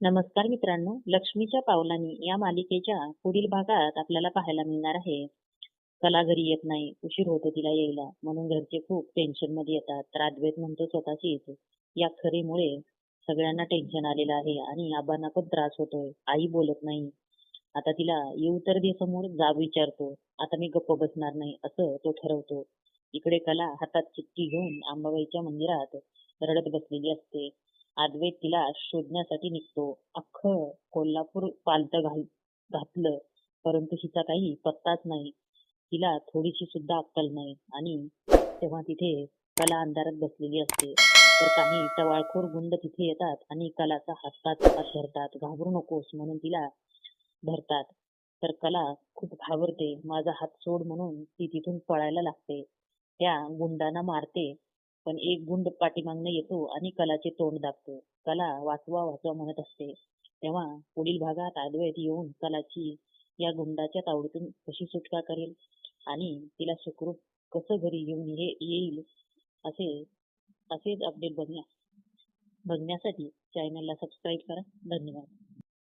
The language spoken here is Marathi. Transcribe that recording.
नमस्कार मित्रांनो लक्ष्मीच्या पावलांनी या मालिकेच्या पुढील भागात आपल्याला पाहायला मिळणार आहे. कला घरी येत नाही उशीर होतो तिला यायला. म्हणून घरचे खूप टेन्शनमध्ये येतात. तर अद्वैत म्हणतो स्वतःचीच या खरेमुळे सगळ्यांना टेन्शन आलेलं आहे आणि आबांना पण त्रास होतोय. आई बोलत नाही. आता तिला येऊ तर दे समोर जाब विचारतो. आता मी गप्प बसणार नाही असं तो ठरवतो. इकडे कला हातात चिठ्ठी घेऊन आंबाबाईच्या मंदिरात रडत बसलेली असते. अद्वैत तिला शोधण्यासाठी निघतो. अख्खं कोल्हापूर पालत घाल घातलं. परंतु हिचा काही पत्ताच नाही. तिला थोडीशी सुद्धा अक्कल नाही. आणि तेव्हा तिथे कला अंधारात बसलेली असते. तर काही टवाळखोर गुंड तिथे येतात आणि कलाचा हातात हात धरतात. घाबरू नकोस म्हणून तिला धरतात. तर कला खूप घाबरते. माझा हात सोड म्हणून ती तिथून पळायला लागते. त्या गुंडांना मारते. पण एक गुंड पाठीमागनं येतो आणि कलाचे तोंड दाबतो. कला वाचवा वाचवा म्हणत असते. तेव्हा पुढील भागात अद्वैत येऊन कलाची या गुंडाच्या तावडीतून कशी सुटका करेल आणि तिला सुखरूप कसं घरी घेऊन येईल असे असेच अपडेट बघण्या बघण्यासाठी चॅनलला सबस्क्राईब करा. धन्यवाद.